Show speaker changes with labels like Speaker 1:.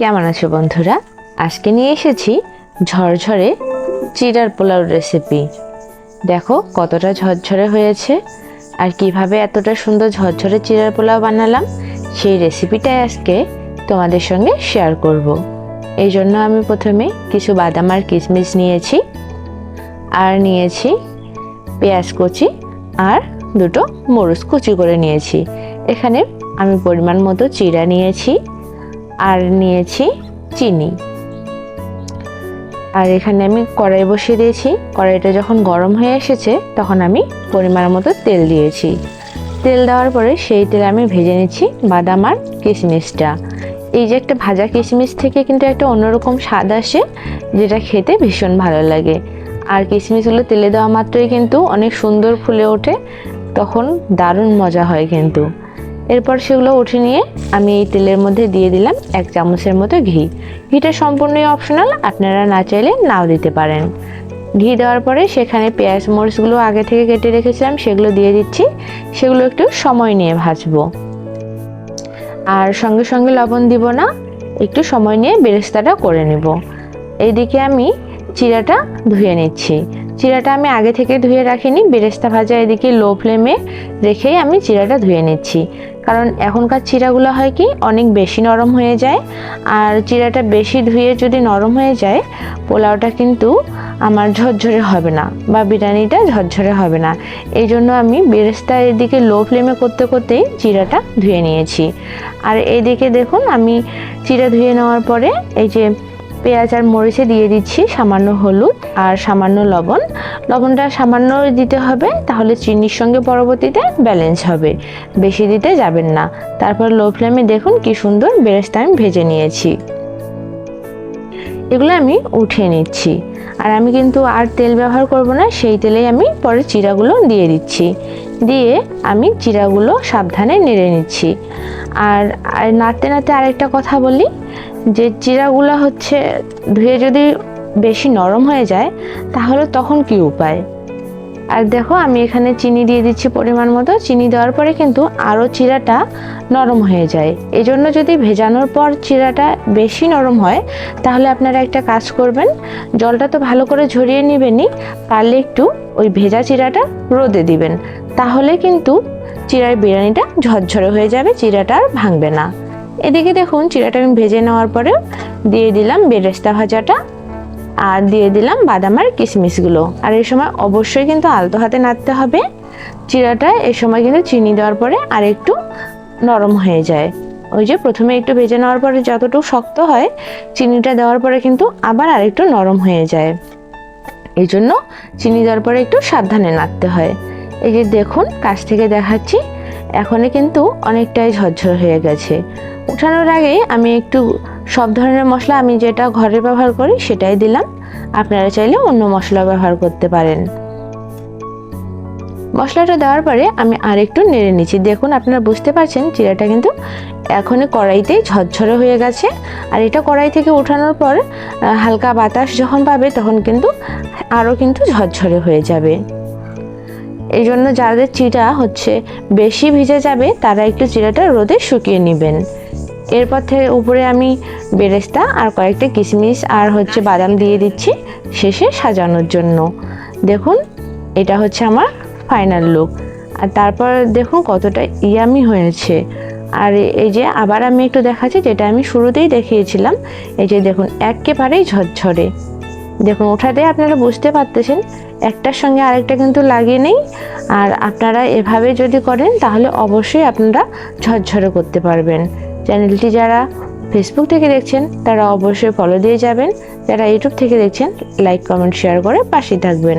Speaker 1: কেমন আছো বন্ধুরা? আজকে নিয়ে এসেছি ঝরঝরে চিড়ার পোলাও রেসিপি দেখো কতটা ঝরঝরে হয়েছে আর কীভাবে এতটা সুন্দর ঝরঝরে চিড়ার পোলাও বানালাম, সেই রেসিপিটাই আজকে তোমাদের সঙ্গে শেয়ার করব। এই জন্য আমি প্রথমে কিছু বাদাম আর কিশমিশ নিয়েছি আর নিয়েছি পেঁয়াজ কুচি আর দুটো মরুচ কুচি করে নিয়েছি। এখানে আমি পরিমাণ মতো চিড়া নিয়েছি। আর নিয়েছি চিনি। আর এখানে আমি কড়াই বসিয়ে দিয়েছি। কড়াইটা যখন গরম হয়ে এসেছে, তখন আমি পরিমাণ মতো তেল দিয়েছি। তেল দেওয়ার পরে সেই তেলে আমি ভেজে নিচ্ছি বাদাম আর কিশমিশটা। এই যে একটা ভাজা কিশমিশ থেকে কিন্তু একটা অন্যরকম স্বাদ আসে, যেটা খেতে ভীষণ ভালো লাগে। আর কিশমিশগুলো তেলে দেওয়া মাত্রই কিন্তু অনেক সুন্দর ফুলে ওঠে, তখন দারুণ মজা হয় কিন্তু। এরপর সেগুলো উঠে নিয়ে আমি এই তেলের মধ্যে দিয়ে দিলাম এক চামচের মতো ঘি। ঘিটা সম্পূর্ণই অপশনাল আপনারা না চাইলে নাও দিতে পারেন। ঘি দেওয়ার পরে সেখানে পেঁয়াজ মরিচগুলো আগে থেকে কেটে রেখেছিলাম, সেগুলো দিয়ে দিচ্ছি। সেগুলো একটু সময় নিয়ে ভাজবো। আর সঙ্গে সঙ্গে লবণ দিব না, একটু সময় নিয়ে বেরেস্তাটা করে নেব। এইদিকে আমি চিরাটা ধুয়ে নিচ্ছি। চিরাটা আমি আগে থেকে ধুয়ে রাখিনি, বেরেস্তা ভাজা এদিকে লো ফ্লেমে রেখেই আমি চিরাটা ধুয়ে নিচ্ছি। কারণ এখনকার চিরাগুলো হয় কি, অনেক বেশি নরম হয়ে যায়। আর চিরাটা বেশি ধুয়ে যদি নরম হয়ে যায়, পোলাওটা কিন্তু আমার ঝরঝরে হবে না বা বিরিয়ানিটা ঝরঝরে হবে না। এই জন্য আমি বেরেস্তা এদিকে লো ফ্লেমে করতে করতেই চিরাটা ধুয়ে নিয়েছি। আর এইদিকে দেখুন, আমি চিরা ধুয়ে নেওয়ার পরে এই যে পেঁয়াজ আর মরিচে দিয়ে দিচ্ছি সামান্য হলুদ আর সামান্য লবণ। লবণটা সামান্য দিতে হবে, তাহলে চিনির সঙ্গে পরবর্তীতে ব্যালেন্স হবে। বেশি দিতে যাবেন না। তারপর লো ফ্লেমে দেখুন কি সুন্দর বেরেস্তা আমি ভেজে নিয়েছি। এগুলো আমি উঠিয়ে নিচ্ছি। আর আমি কিন্তু আর তেল ব্যবহার করব না, সেই তেলেই আমি পরে চিরাগুলো দিয়ে দিচ্ছি। দিয়ে আমি জিরাগুলো সাবধানে নেড়ে নিচ্ছি। আর আর নাড়তে নাড়তে আরেকটা কথা বলি, যে চিরাগুলো হচ্ছে ধুয়ে যদি বেশি নরম হয়ে যায়, তাহলে তখন কি উপায়? আর দেখো, আমি এখানে চিনি দিয়ে দিচ্ছি পরিমাণ মতো। চিনি দেওয়ার পরে কিন্তু আরও চিরাটা নরম হয়ে যায়। এই জন্য যদি ভেজানোর পর চিরাটা বেশি নরম হয়, তাহলে আপনারা একটা কাজ করবেন, জলটা তো ভালো করে ঝরিয়ে নেবেনই, পারলে একটু ওই ভেজা চিরাটা রোদে দিবেন। তাহলে কিন্তু চিরার বিরিয়ানিটা ঝরঝরে হয়ে যাবে, চিরাটা আর ভাঙবে না। এদিকে দেখুন, চিরাটা আমি ভেজে নেওয়ার পরে দিয়ে দিলাম বেরেস্তা ভাজাটা। আর দিয়ে দিলাম বাদাম আর কিশমিশগুলো। আর এই সময় অবশ্যই কিন্তু আলতো হাতে নাড়তে হবে। চিরাটা এই সময় কিন্তু চিনি দেওয়ার পরে আর একটু নরম হয়ে যায়। ওই যে প্রথমে একটু ভেজে নেওয়ার পরে যতটুকু শক্ত হয়, চিনিটা দেওয়ার পরে কিন্তু আবার আরেকটু নরম হয়ে যায়। এই জন্য চিনি দেওয়ার পরে একটু সাবধানে নাড়তে হয়। এই যে দেখুন, কাছ থেকে দেখাচ্ছি, এখনই কিন্তু অনেকটাই ঝরঝর হয়ে গেছে। উঠানোর আগে আমি একটু সব ধরনের মশলা আমি যেটা ঘরে ব্যবহার করি সেটাই দিলাম। আপনারা চাইলে অন্য মশলা ব্যবহার করতে পারেন। মশলাটা দেওয়ার পরে আমি আর একটু নেড়ে নিচ্ছি। দেখুন, আপনারা বুঝতে পারছেন চিড়াটা কিন্তু এখনই কড়াইতেই ঝরঝরে হয়ে গেছে। আর এটা কড়াই থেকে ওঠানোর পর হালকা বাতাস যখন পাবে তখন কিন্তু আরও কিন্তু ঝরঝরে হয়ে যাবে। এই জন্য যাদের চিড়া হচ্ছে বেশি ভিজে যাবে, তারা একটু চিড়াটা রোদে শুকিয়ে নেবেন। এরপর থেকে উপরে আমি বেরেস্তা আর কয়েকটা কিশমিশ আর হচ্ছে বাদাম দিয়ে দিচ্ছি শেষে সাজানোর জন্য। দেখুন, এটা হচ্ছে আমার ফাইনাল লুক আর তারপর দেখুন কতটা ইয়ামি হয়েছে। আর এই যে আবার আমি একটু দেখাচ্ছি, যেটা আমি শুরুতেই দেখিয়েছিলাম, এই যে দেখুন একেবারেই ঝরঝরে। দেখুন ওঠাতে আপনারা বুঝতে পারতেছেন, একটার সঙ্গে আরেকটা কিন্তু লাগিয়ে নেই। আর আপনারা এভাবে যদি করেন, তাহলে অবশ্যই আপনারা ঝরঝরে করতে পারবেন। চ্যানেলটি যারা ফেসবুক থেকে দেখছেন, তারা অবশ্যই ফলো দিয়ে যাবেন। যারা ইউটিউব থেকে দেখছেন লাইক কমেন্ট শেয়ার করে পাশে থাকবেন।